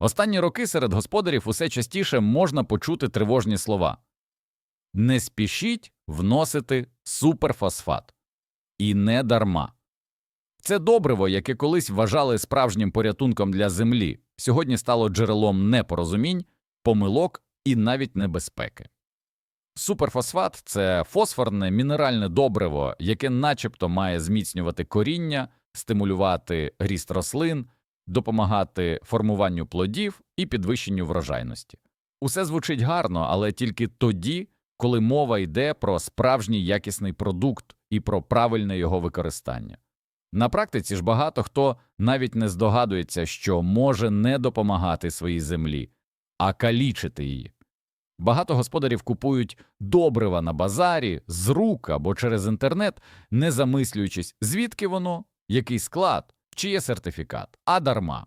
Останні роки серед господарів усе частіше можна почути тривожні слова не спішіть вносити суперфосфат. І не дарма. Це добриво, яке колись вважали справжнім порятунком для землі, сьогодні стало джерелом непорозумінь, помилок і навіть небезпеки. Суперфосфат це фосфорне мінеральне добриво, яке начебто має зміцнювати коріння, стимулювати ріст рослин, допомагати формуванню плодів і підвищенню врожайності. Усе звучить гарно, але тільки тоді, коли мова йде про справжній якісний продукт і про правильне його використання. На практиці ж багато хто навіть не здогадується, що може не допомагати своїй землі, а калічити її. Багато господарів купують добрива на базарі з рук або через інтернет, не замислюючись, звідки воно, який склад, чи є сертифікат, а дарма.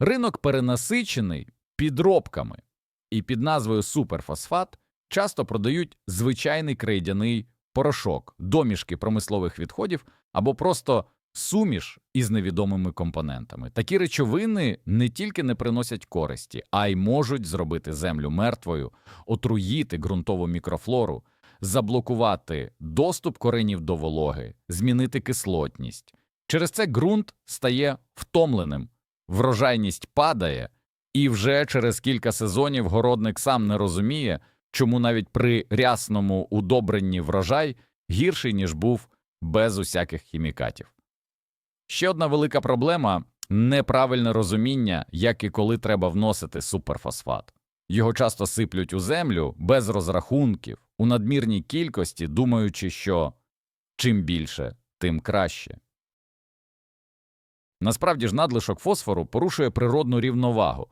Ринок перенасичений підробками, і під назвою суперфосфат часто продають звичайний крейдяний порошок, домішки промислових відходів або просто суміш із невідомими компонентами. Такі речовини не тільки не приносять користі, а й можуть зробити землю мертвою, отруїти ґрунтову мікрофлору, заблокувати доступ коренів до вологи, змінити кислотність. Через це ґрунт стає втомленим, врожайність падає, і вже через кілька сезонів городник сам не розуміє, чому навіть при рясному удобренні врожай гірший, ніж був без усяких хімікатів. Ще одна велика проблема неправильне розуміння, як і коли треба вносити суперфосфат. Його часто сиплють у землю без розрахунків, у надмірній кількості, думаючи, що чим більше, тим краще. Насправді ж надлишок фосфору порушує природну рівновагу.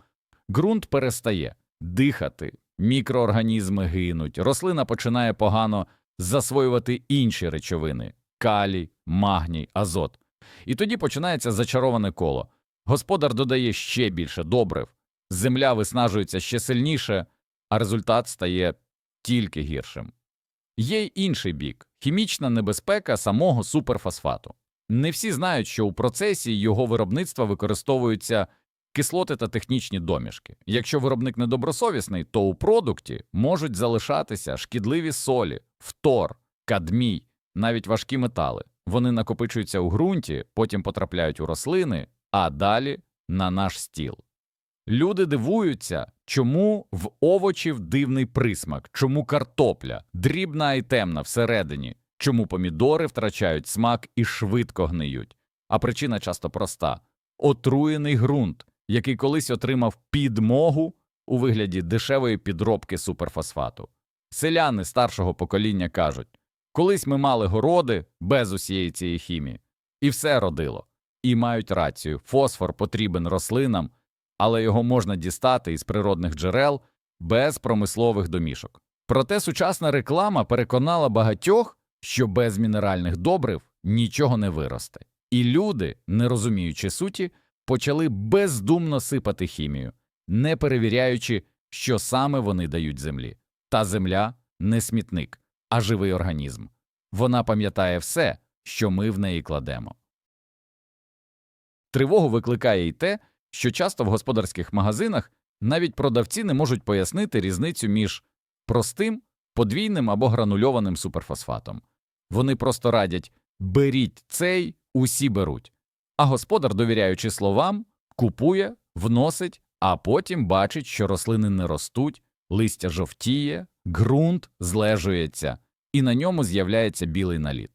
Ґрунт перестає дихати, мікроорганізми гинуть, рослина починає погано засвоювати інші речовини калій, магній, азот. І тоді починається зачароване коло. Господар додає ще більше добрив, земля виснажується ще сильніше, а результат стає тільки гіршим. Є й інший бік хімічна небезпека самого суперфосфату. Не всі знають, що у процесі його виробництва використовуються кислоти та технічні домішки. Якщо виробник недобросовісний, то у продукті можуть залишатися шкідливі солі, фтор, кадмій, навіть важкі метали. Вони накопичуються у ґрунті, потім потрапляють у рослини, а далі на наш стіл. Люди дивуються, чому в овочів дивний присмак, чому картопля, дрібна і темна всередині, чому помідори втрачають смак і швидко гниють. А причина часто проста отруєний ґрунт, який колись отримав підмогу у вигляді дешевої підробки суперфосфату. Селяни старшого покоління кажуть колись ми мали городи без усієї цієї хімії, і все родило. І мають рацію фосфор потрібен рослинам, але його можна дістати із природних джерел без промислових домішок. Проте сучасна реклама переконала багатьох, що без мінеральних добрив нічого не виросте, і люди, не розуміючи суті, почали бездумно сипати хімію, не перевіряючи, що саме вони дають землі. Та земля не смітник, а живий організм. Вона пам'ятає все, що ми в неї кладемо. Тривогу викликає й те, що часто в господарських магазинах навіть продавці не можуть пояснити різницю між простим, подвійним або гранульованим суперфосфатом. Вони просто радять беріть цей, усі беруть. А господар, довіряючи словам, купує, вносить, а потім бачить, що рослини не ростуть, листя жовтіє, ґрунт злежується, і на ньому з'являється білий наліт.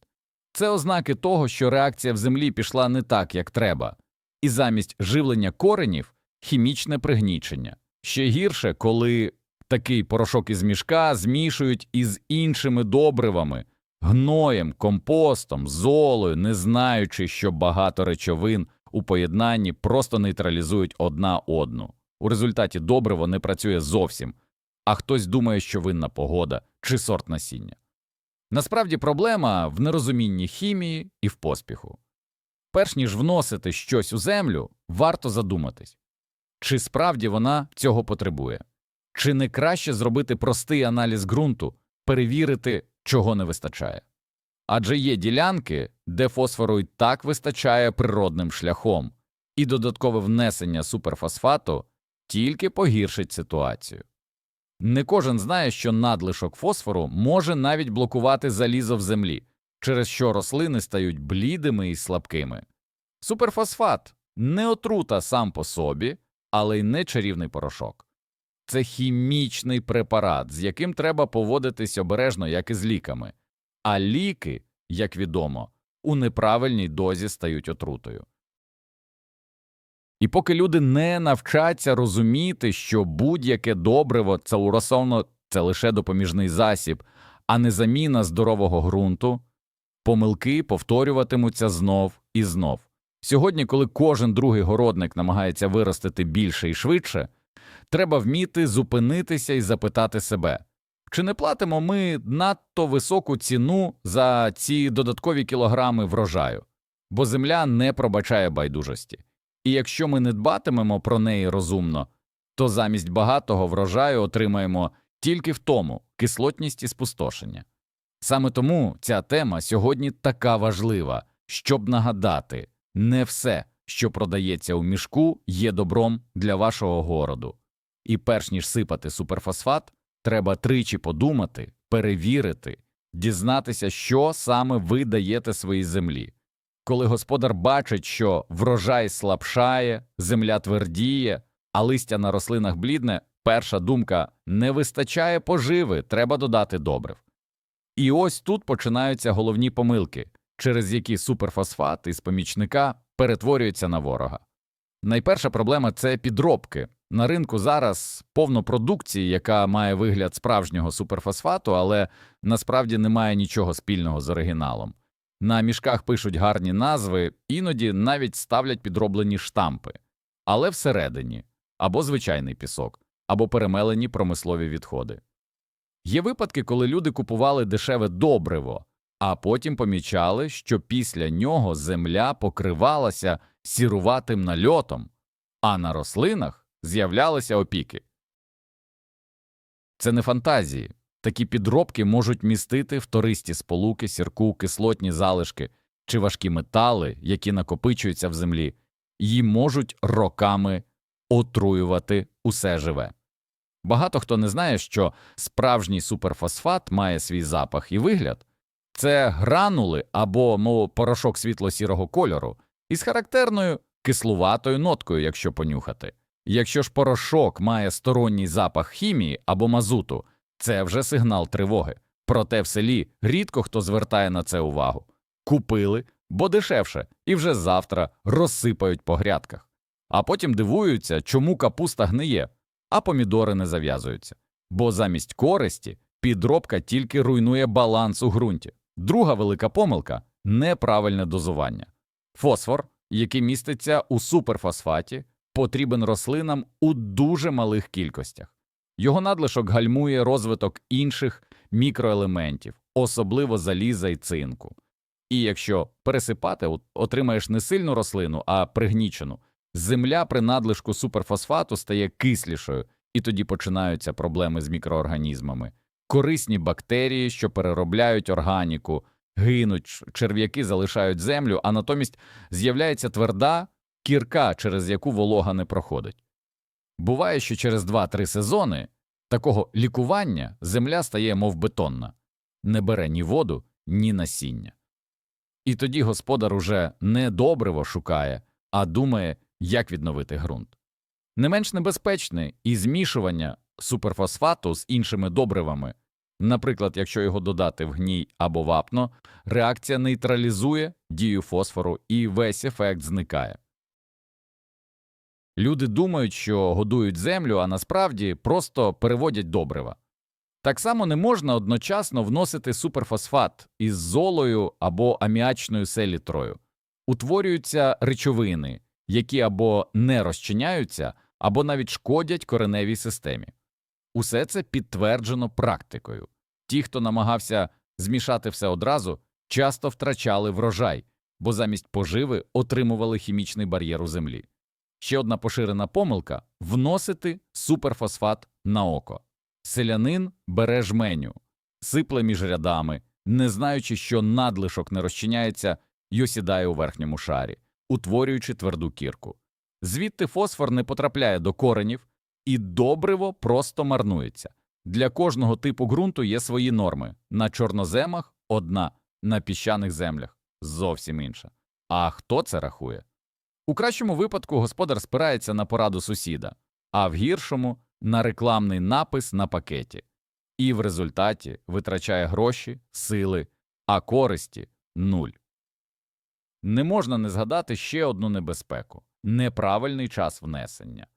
Це ознаки того, що реакція в землі пішла не так, як треба, і замість живлення коренів хімічне пригнічення. Ще гірше, коли такий порошок із мішка змішують із іншими добривами, гноєм, компостом, золою, не знаючи, що багато речовин у поєднанні просто нейтралізують одна одну. У результаті добриво не працює зовсім, а хтось думає, що винна погода чи сорт насіння. Насправді проблема в нерозумінні хімії і в поспіху. Перш ніж вносити щось у землю, варто задуматись, чи справді вона цього потребує, чи не краще зробити простий аналіз ґрунту, перевірити, чого не вистачає. Адже є ділянки, де фосфору й так вистачає природним шляхом, і додаткове внесення суперфосфату тільки погіршить ситуацію. Не кожен знає, що надлишок фосфору може навіть блокувати залізо в землі, через що рослини стають блідими і слабкими. Суперфосфат не отрута сам по собі, але й не чарівний порошок. Це хімічний препарат, з яким треба поводитись обережно, як і з ліками. А ліки, як відомо, у неправильній дозі стають отрутою. І поки люди не навчаться розуміти, що будь-яке добриво це уросовно це лише допоміжний засіб, а не заміна здорового ґрунту, помилки повторюватимуться знов і знов. Сьогодні, коли кожен другий городник намагається виростити більше і швидше, треба вміти зупинитися і запитати себе, чи не платимо ми надто високу ціну за ці додаткові кілограми врожаю, бо земля не пробачає байдужості. І якщо ми не дбатимемо про неї розумно, то замість багатого врожаю отримаємо тільки в тому кислотність і спустошення. Саме тому ця тема сьогодні така важлива, щоб нагадати не все, що продається у мішку, є добром для вашого городу. І перш ніж сипати суперфосфат, треба тричі подумати, перевірити, дізнатися, що саме ви даєте своїй землі. Коли господар бачить, що врожай слабшає, земля твердіє, а листя на рослинах блідне, перша думка не вистачає поживи, треба додати добрив. І ось тут починаються головні помилки, через які суперфосфат із помічника перетворюється на ворога. Найперша проблема це підробки. На ринку зараз повно продукції, яка має вигляд справжнього суперфосфату, але насправді не має нічого спільного з оригіналом. На мішках пишуть гарні назви, іноді навіть ставлять підроблені штампи, але всередині або звичайний пісок, або перемелені промислові відходи. Є випадки, коли люди купували дешеве добриво, а потім помічали, що після нього земля покривалася сіруватим нальотом, а на рослинах з'являлися опіки. Це не фантазії. Такі підробки можуть містити втористі сполуки, сірку, кислотні залишки чи важкі метали, які накопичуються в землі, і можуть роками отруювати усе живе. Багато хто не знає, що справжній суперфосфат має свій запах і вигляд це гранули або мов, порошок світло-сірого кольору із характерною кислуватою ноткою, якщо понюхати. Якщо ж порошок має сторонній запах хімії або мазуту, це вже сигнал тривоги. Проте в селі рідко хто звертає на це увагу. Купили, бо дешевше, і вже завтра розсипають по грядках. А потім дивуються, чому капуста гниє, а помідори не зав'язуються. Бо замість користі підробка тільки руйнує баланс у ґрунті. Друга велика помилка неправильне дозування. Фосфор, який міститься у суперфосфаті, потрібен рослинам у дуже малих кількостях. Його надлишок гальмує розвиток інших мікроелементів, особливо заліза і цинку. І якщо пересипати, отримаєш не сильну рослину, а пригнічену. Земля при надлишку суперфосфату стає кислішою, і тоді починаються проблеми з мікроорганізмами. Корисні бактерії, що переробляють органіку, гинуть, черв'яки залишають землю, а натомість з'являється тверда кірка, через яку волога не проходить. Буває, що через 2-3 сезони такого лікування земля стає мов бетонна, не бере ні воду, ні насіння. І тоді господар уже не добриво шукає, а думає, як відновити ґрунт. Не менш небезпечне і змішування суперфосфату з іншими добривами, наприклад, якщо його додати в гній або вапно, реакція нейтралізує дію фосфору і весь ефект зникає. Люди думають, що годують землю, а насправді просто переводять добрива. Так само не можна одночасно вносити суперфосфат із золою або аміачною селітрою. Утворюються речовини, які або не розчиняються, або навіть шкодять кореневій системі. Усе це підтверджено практикою. Ті, хто намагався змішати все одразу, часто втрачали врожай, бо замість поживи отримували хімічний бар'єр у землі. Ще одна поширена помилка вносити суперфосфат на око. Селянин бере жменю, сипле між рядами, не знаючи, що надлишок не розчиняється й осідає у верхньому шарі, утворюючи тверду кірку. Звідти фосфор не потрапляє до коренів, і добриво просто марнується. Для кожного типу ґрунту є свої норми. На чорноземах – одна, на піщаних землях – зовсім інша. А хто це рахує? У кращому випадку господар спирається на пораду сусіда, а в гіршому – на рекламний напис на пакеті. І в результаті витрачає гроші, сили, а користі – нуль. Не можна не згадати ще одну небезпеку – неправильний час внесення.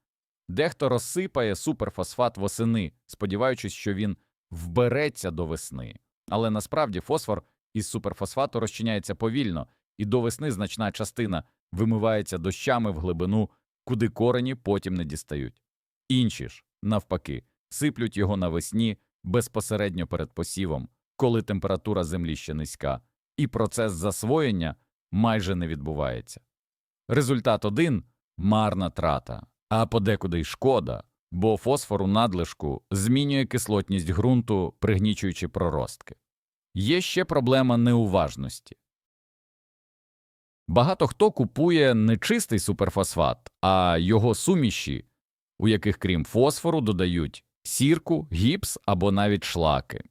Дехто розсипає суперфосфат восени, сподіваючись, що він вбереться до весни. Але насправді фосфор із суперфосфату розчиняється повільно, і до весни значна частина вимивається дощами в глибину, куди корені потім не дістають. Інші ж, навпаки, сиплють його навесні безпосередньо перед посівом, коли температура землі ще низька, і процес засвоєння майже не відбувається. Результат один – марна трата, а подекуди й шкода, бо фосфор у надлишку змінює кислотність ґрунту, пригнічуючи проростки. Є ще проблема неуважності. Багато хто купує не чистий суперфосфат, а його суміші, у яких крім фосфору додають сірку, гіпс або навіть шлаки.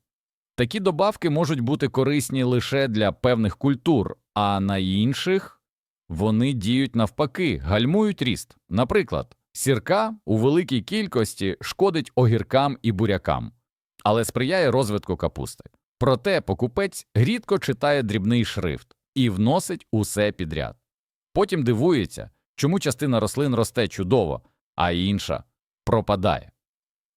Такі добавки можуть бути корисні лише для певних культур, а на інших вони діють навпаки, гальмують ріст. Наприклад, сірка у великій кількості шкодить огіркам і бурякам, але сприяє розвитку капусти. Проте покупець рідко читає дрібний шрифт і вносить усе підряд. Потім дивується, чому частина рослин росте чудово, а інша пропадає.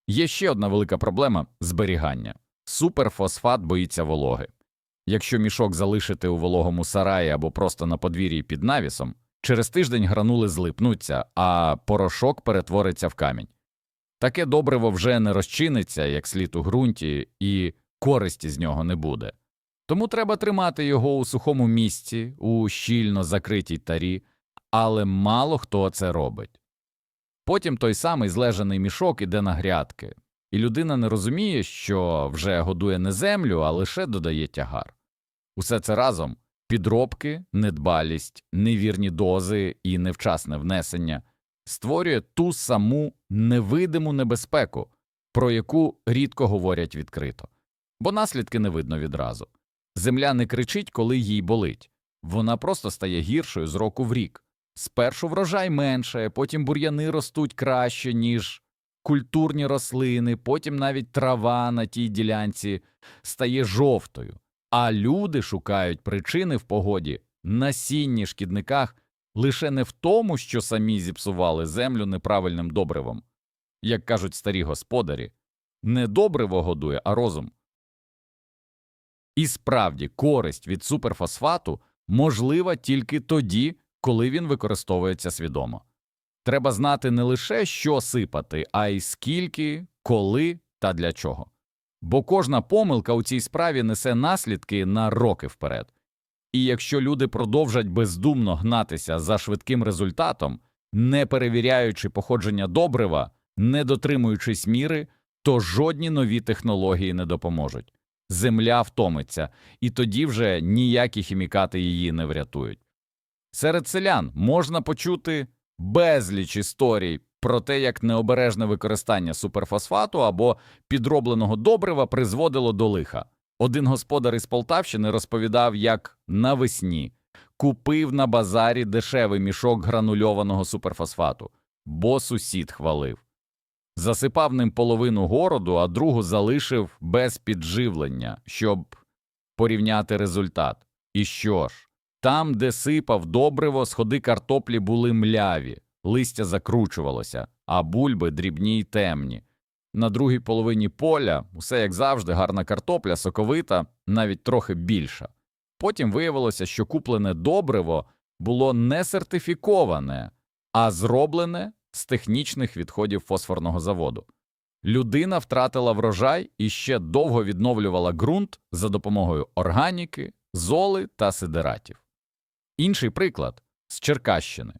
Є ще одна велика проблема зберігання. Суперфосфат боїться вологи. Якщо мішок залишити у вологому сараї або просто на подвір'ї під навісом, через тиждень гранули злипнуться, а порошок перетвориться в камінь. Таке добриво вже не розчиниться, як слід у ґрунті, і користі з нього не буде. Тому треба тримати його у сухому місці, у щільно закритій тарі, але мало хто це робить. Потім той самий злежаний мішок іде на грядки, і людина не розуміє, що вже годує не землю, а лише додає тягар. Усе це разом підробки, недбалість, невірні дози і невчасне внесення створює ту саму невидиму небезпеку, про яку рідко говорять відкрито, бо наслідки не видно відразу. Земля не кричить, коли їй болить, вона просто стає гіршою з року в рік. Спершу врожай менше, потім бур'яни ростуть краще, ніж культурні рослини, потім навіть трава на тій ділянці стає жовтою, а люди шукають причини в погоді насінні шкідниках лише не в тому, що самі зіпсували землю неправильним добривом. Як кажуть старі господарі, не добриво годує, а розум. І справді користь від суперфосфату можлива тільки тоді, коли він використовується свідомо. Треба знати не лише що сипати, а й скільки, коли та для чого. Бо кожна помилка у цій справі несе наслідки на роки вперед. І якщо люди продовжать бездумно гнатися за швидким результатом, не перевіряючи походження добрива, не дотримуючись міри, то жодні нові технології не допоможуть. Земля втомиться, і тоді вже ніякі хімікати її не врятують. Серед селян можна почути безліч історій про те, як необережне використання суперфосфату або підробленого добрива призводило до лиха. Один господар із Полтавщини розповідав, як навесні купив на базарі дешевий мішок гранульованого суперфосфату, бо сусід хвалив. Засипав ним половину городу, а другу залишив без підживлення, щоб порівняти результат. І що ж? Там, де сипав добриво, сходи картоплі були мляві, листя закручувалося, а бульби дрібні й темні. На другій половині поля усе як завжди, гарна картопля, соковита, навіть трохи більша. Потім виявилося, що куплене добриво було не сертифіковане, а зроблене з технічних відходів фосфорного заводу. Людина втратила врожай і ще довго відновлювала ґрунт за допомогою органіки, золи та сидератів. Інший приклад з Черкащини.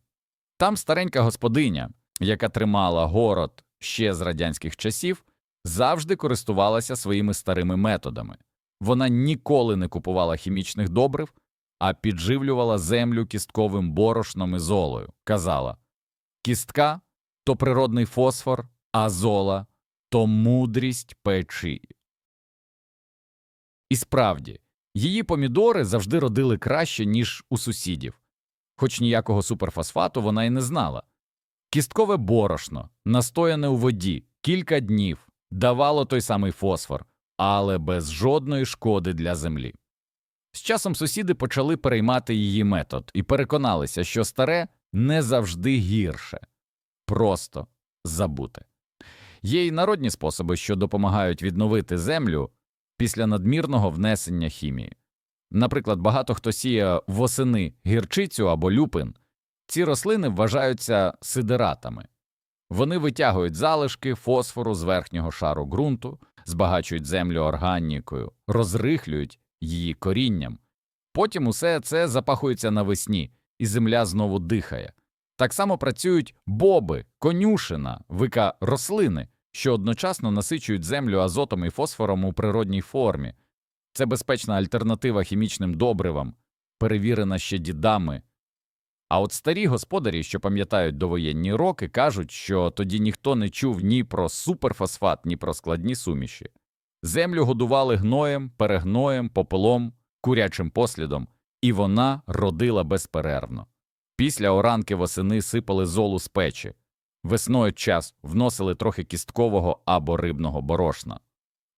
Там старенька господиня, яка тримала город ще з радянських часів, завжди користувалася своїми старими методами. Вона ніколи не купувала хімічних добрив, а підживлювала землю кістковим борошном і золою. Казала кістка то природний фосфор, а зола то мудрість печі. І справді, її помідори завжди родили краще, ніж у сусідів, хоч ніякого суперфосфату вона й не знала. Кісткове борошно, настояне у воді, кілька днів, давало той самий фосфор, але без жодної шкоди для землі. З часом сусіди почали переймати її метод і переконалися, що старе не завжди гірше, просто забути. Є й народні способи, що допомагають відновити землю після надмірного внесення хімії. Наприклад, багато хто сіє восени гірчицю або люпин. Ці рослини вважаються сидератами. Вони витягують залишки фосфору з верхнього шару ґрунту, збагачують землю органікою, розрихлюють її корінням. Потім усе це запахується навесні, і земля знову дихає. Так само працюють боби, конюшина, вика рослини, що одночасно насичують землю азотом і фосфором у природній формі. Це безпечна альтернатива хімічним добривам, перевірена ще дідами. А от старі господарі, що пам'ятають довоєнні роки, кажуть, що тоді ніхто не чув ні про суперфосфат, ні про складні суміші. Землю годували гноєм, перегноєм, попелом, курячим послідом, і вона родила безперервно. Після оранки восени сипали золу з печі, весною час вносили трохи кісткового або рибного борошна,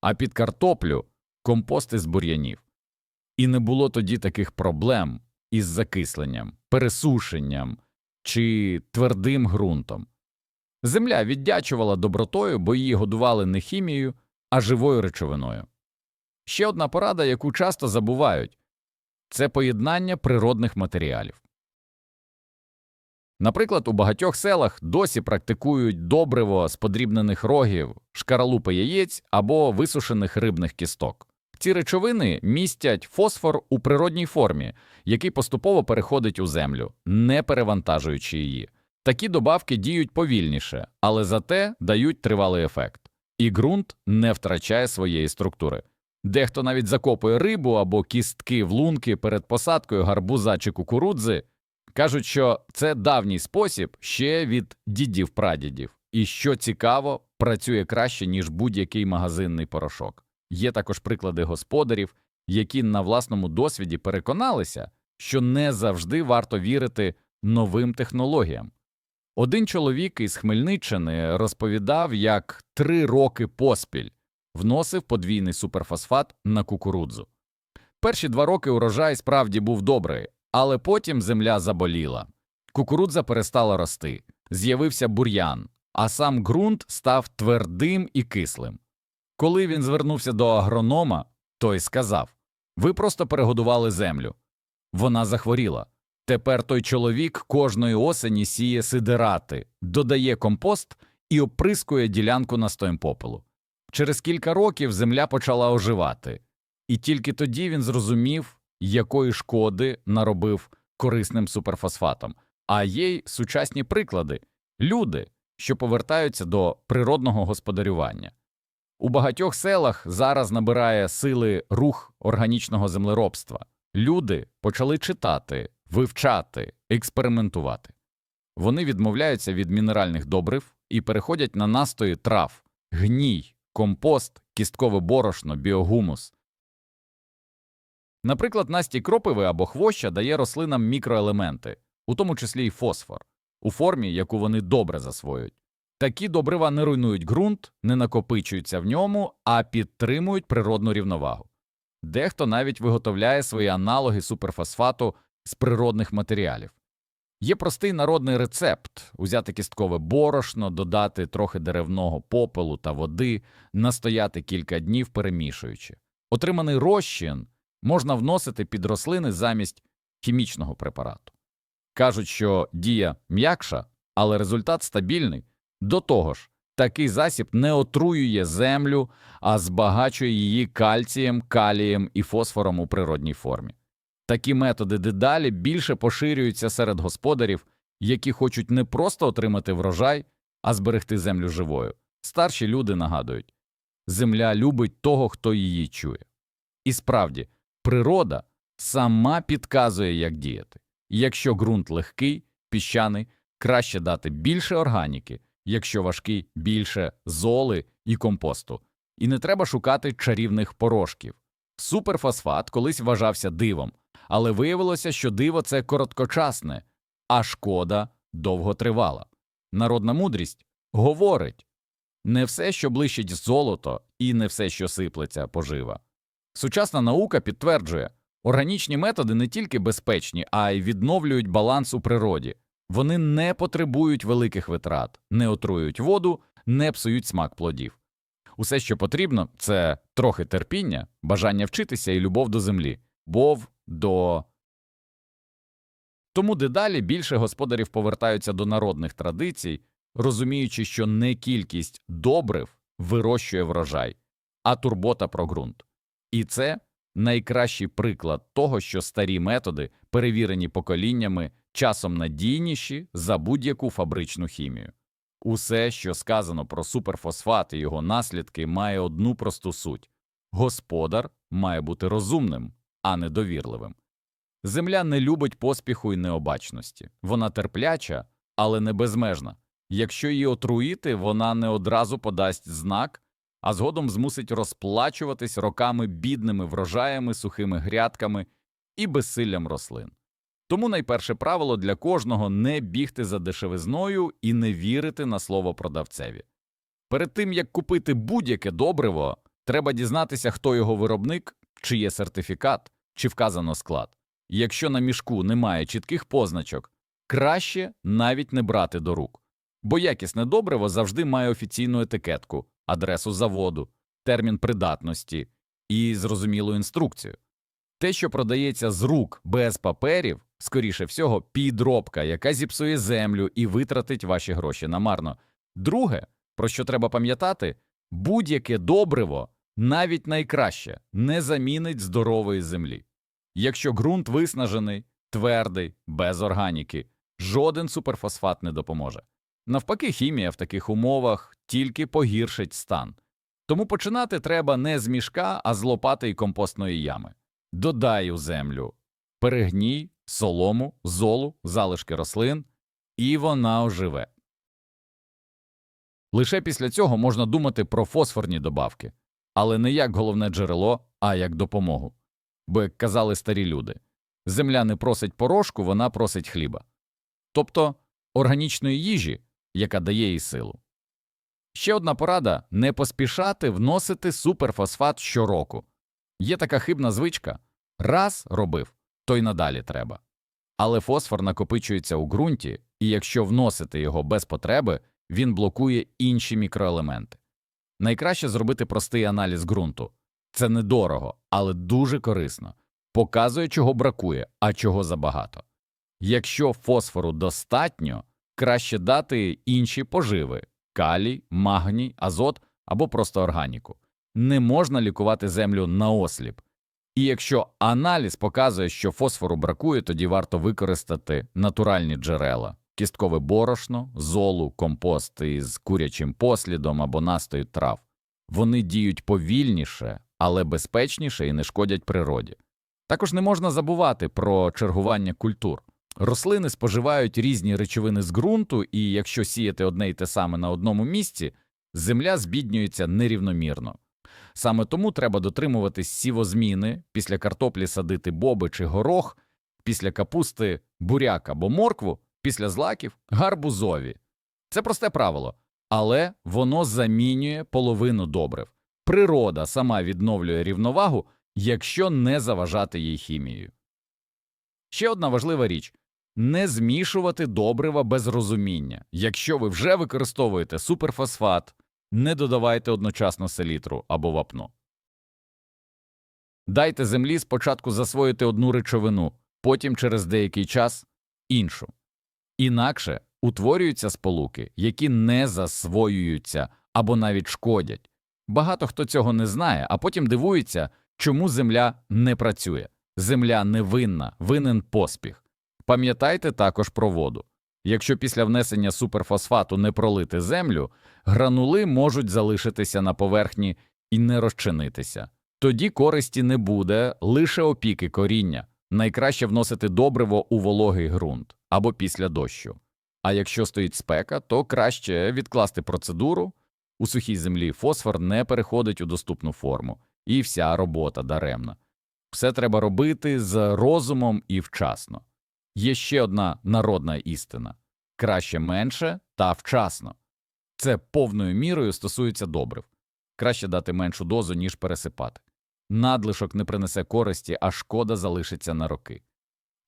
а під картоплю компости з бур'янів. І не було тоді таких проблем із закисленням, пересушенням чи твердим ґрунтом. Земля віддячувала добротою, бо її годували не хімією, а живою речовиною. Ще одна порада, яку часто забувають це поєднання природних матеріалів. Наприклад, у багатьох селах досі практикують добриво з подрібнених рогів, шкаралупи яєць або висушених рибних кісток. Ці речовини містять фосфор у природній формі, який поступово переходить у землю, не перевантажуючи її. Такі добавки діють повільніше, але зате дають тривалий ефект, і ґрунт не втрачає своєї структури. Дехто навіть закопує рибу або кістки в лунки перед посадкою гарбуза чи кукурудзи. Кажуть, що це давній спосіб ще від дідів-прадідів, і що цікаво, працює краще, ніж будь-який магазинний порошок. Є також приклади господарів, які на власному досвіді переконалися, що не завжди варто вірити новим технологіям. Один чоловік із Хмельниччини розповідав, як три роки поспіль вносив подвійний суперфосфат на кукурудзу. Перші два роки урожай справді був добрий, але потім земля заболіла, кукурудза перестала рости, з'явився бур'ян, а сам ґрунт став твердим і кислим. Коли він звернувся до агронома, той сказав Ви просто перегодували землю. Вона захворіла. Тепер той чоловік кожної осені сіє сидерати, додає компост і оприскує ділянку настоєм попелу. Через кілька років земля почала оживати, і тільки тоді він зрозумів, якої шкоди наробив корисним суперфосфатом. А є й сучасні приклади люди, що повертаються до природного господарювання. У багатьох селах зараз набирає сили рух органічного землеробства. Люди почали читати, вивчати, експериментувати. Вони відмовляються від мінеральних добрив і переходять на настої трав, гній, компост, кісткове борошно, біогумус. Наприклад, настій кропиви або хвоща дає рослинам мікроелементи, у тому числі й фосфор, у формі, яку вони добре засвоюють. Такі добрива не руйнують ґрунт, не накопичуються в ньому, а підтримують природну рівновагу. Дехто навіть виготовляє свої аналоги суперфосфату з природних матеріалів. Є простий народний рецепт узяти кісткове борошно, додати трохи деревного попелу та води, настояти кілька днів перемішуючи. Отриманий розчин можна вносити під рослини замість хімічного препарату. Кажуть, що дія м'якша, але результат стабільний. До того ж, такий засіб не отруює землю, а збагачує її кальцієм, калієм і фосфором у природній формі. Такі методи дедалі більше поширюються серед господарів, які хочуть не просто отримати врожай, а зберегти землю живою. Старші люди нагадують земля любить того, хто її чує. І справді, природа сама підказує, як діяти. Якщо ґрунт легкий, піщаний, краще дати більше органіки, якщо важкий більше золи і компосту. І не треба шукати чарівних порошків. Суперфосфат колись вважався дивом, але виявилося, що диво це короткочасне, а шкода довготривала. Народна мудрість говорить не все, що блищить золото, і не все, що сиплеться, пожива. Сучасна наука підтверджує, органічні методи не тільки безпечні, а й відновлюють баланс у природі. Вони не потребують великих витрат, не отруюють воду, не псують смак плодів. Усе, що потрібно, це трохи терпіння, бажання вчитися і любов до землі, бов до. Тому дедалі більше господарів повертаються до народних традицій, розуміючи, що не кількість добрив вирощує врожай, а турбота про ґрунт. І це найкращий приклад того, що старі методи, перевірені поколіннями, часом надійніші за будь-яку фабричну хімію. Усе, що сказано про суперфосфат і його наслідки, має одну просту суть господар має бути розумним, а не довірливим. Земля не любить поспіху і необачності. Вона терпляча, але не безмежна. Якщо її отруїти, вона не одразу подасть знак, а згодом змусить розплачуватись роками бідними врожаями, сухими грядками і безсиллям рослин. Тому найперше правило для кожного не бігти за дешевизною і не вірити на слово продавцеві. Перед тим як купити будь-яке добриво, треба дізнатися, хто його виробник, чи є сертифікат, чи вказано склад. Якщо на мішку немає чітких позначок, краще навіть не брати до рук, бо якісне добриво завжди має офіційну етикетку, адресу заводу, термін придатності і зрозумілу інструкцію. Те, що продається з рук без паперів, скоріше всього, підробка, яка зіпсує землю і витратить ваші гроші намарно. Друге, про що треба пам'ятати, будь-яке добриво, навіть найкраще, не замінить здорової землі. Якщо ґрунт виснажений, твердий, без органіки, жоден суперфосфат не допоможе. Навпаки, хімія в таких умовах тільки погіршить стан. Тому починати треба не з мішка, а з лопати і компостної ями. Додай у землю перегній, солому, золу, залишки рослин, і вона оживе. Лише після цього можна думати про фосфорні добавки, але не як головне джерело, а як допомогу. Бо, як казали старі люди, земля не просить порошку, вона просить хліба, тобто органічної їжі, яка дає їй силу. Ще одна порада не поспішати вносити суперфосфат щороку. Є така хибна звичка раз робив, то й надалі треба. Але фосфор накопичується у ґрунті, і якщо вносити його без потреби, він блокує інші мікроелементи. Найкраще зробити простий аналіз ґрунту це недорого, але дуже корисно, показує, чого бракує, а чого забагато. Якщо фосфору достатньо, краще дати інші поживи калій, магній, азот або просто органіку. Не можна лікувати землю наосліп. І якщо аналіз показує, що фосфору бракує, тоді варто використати натуральні джерела кісткове борошно, золу, компост із курячим послідом або настою трав. Вони діють повільніше, але безпечніше і не шкодять природі. Також не можна забувати про чергування культур. Рослини споживають різні речовини з ґрунту, і якщо сіяти одне й те саме на одному місці, земля збіднюється нерівномірно. Саме тому треба дотримуватись сівозміни, після картоплі садити боби чи горох, після капусти буряк або моркву, після злаків гарбузові. Це просте правило, але воно замінює половину добрив. Природа сама відновлює рівновагу, якщо не заважати їй хімією. Ще одна важлива річ не змішувати добрива без розуміння. Якщо ви вже використовуєте суперфосфат, не додавайте одночасно селітру або вапно. Дайте землі спочатку засвоїти одну речовину, потім через деякий час іншу. Інакше утворюються сполуки, які не засвоюються або навіть шкодять. Багато хто цього не знає, а потім дивується, чому земля не працює. Земля не винна, винен поспіх. Пам'ятайте також про воду. Якщо після внесення суперфосфату не пролити землю, гранули можуть залишитися на поверхні і не розчинитися. Тоді користі не буде, лише опіки коріння. Найкраще вносити добриво у вологий ґрунт або після дощу. А якщо стоїть спека, то краще відкласти процедуру. У сухій землі фосфор не переходить у доступну форму, і вся робота даремна. Все треба робити з розумом і вчасно. Є ще одна народна істина краще менше та вчасно. Це повною мірою стосується добрив. Краще дати меншу дозу, ніж пересипати. Надлишок не принесе користі, а шкода залишиться на роки.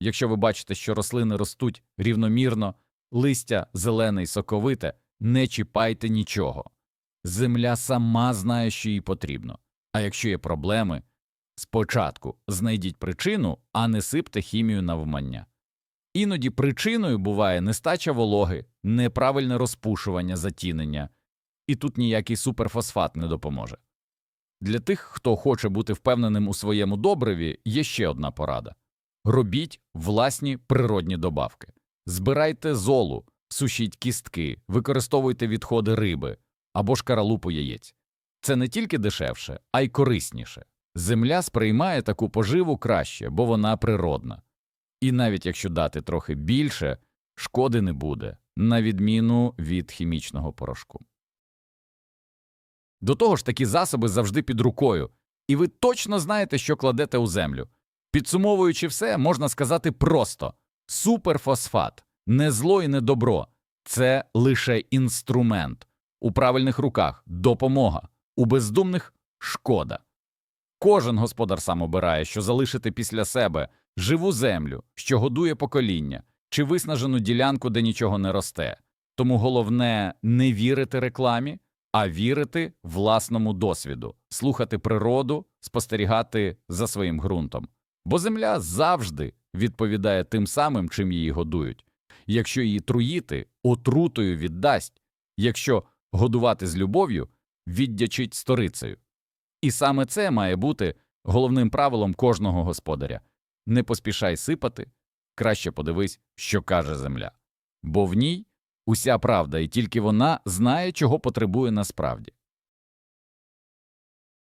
Якщо ви бачите, що рослини ростуть рівномірно, листя зелене й соковите, не чіпайте нічого. Земля сама знає, що їй потрібно. А якщо є проблеми, спочатку знайдіть причину, а не сипте хімію навмання. Іноді причиною буває нестача вологи, неправильне розпушування затінення, і тут ніякий суперфосфат не допоможе. Для тих, хто хоче бути впевненим у своєму добриві, є ще одна порада робіть власні природні добавки, збирайте золу, сушіть кістки, використовуйте відходи риби або шкаралупу яєць. Це не тільки дешевше, а й корисніше. Земля сприймає таку поживу краще, бо вона природна. І навіть якщо дати трохи більше, шкоди не буде, на відміну від хімічного порошку. До того ж, такі засоби завжди під рукою, і ви точно знаєте, що кладете у землю. Підсумовуючи все, можна сказати просто суперфосфат не зло і не добро, це лише інструмент. У правильних руках допомога, у бездумних шкода. Кожен господар сам обирає, що залишити після себе живу землю, що годує покоління, чи виснажену ділянку, де нічого не росте. Тому головне не вірити рекламі, а вірити власному досвіду, слухати природу, спостерігати за своїм ґрунтом. Бо земля завжди відповідає тим самим, чим її годують. Якщо її труїти, отрутою віддасть, якщо годувати з любов'ю, віддячить сторицею. І саме це має бути головним правилом кожного господаря не поспішай сипати, краще подивись, що каже земля. Бо в ній уся правда, і тільки вона знає, чого потребує насправді.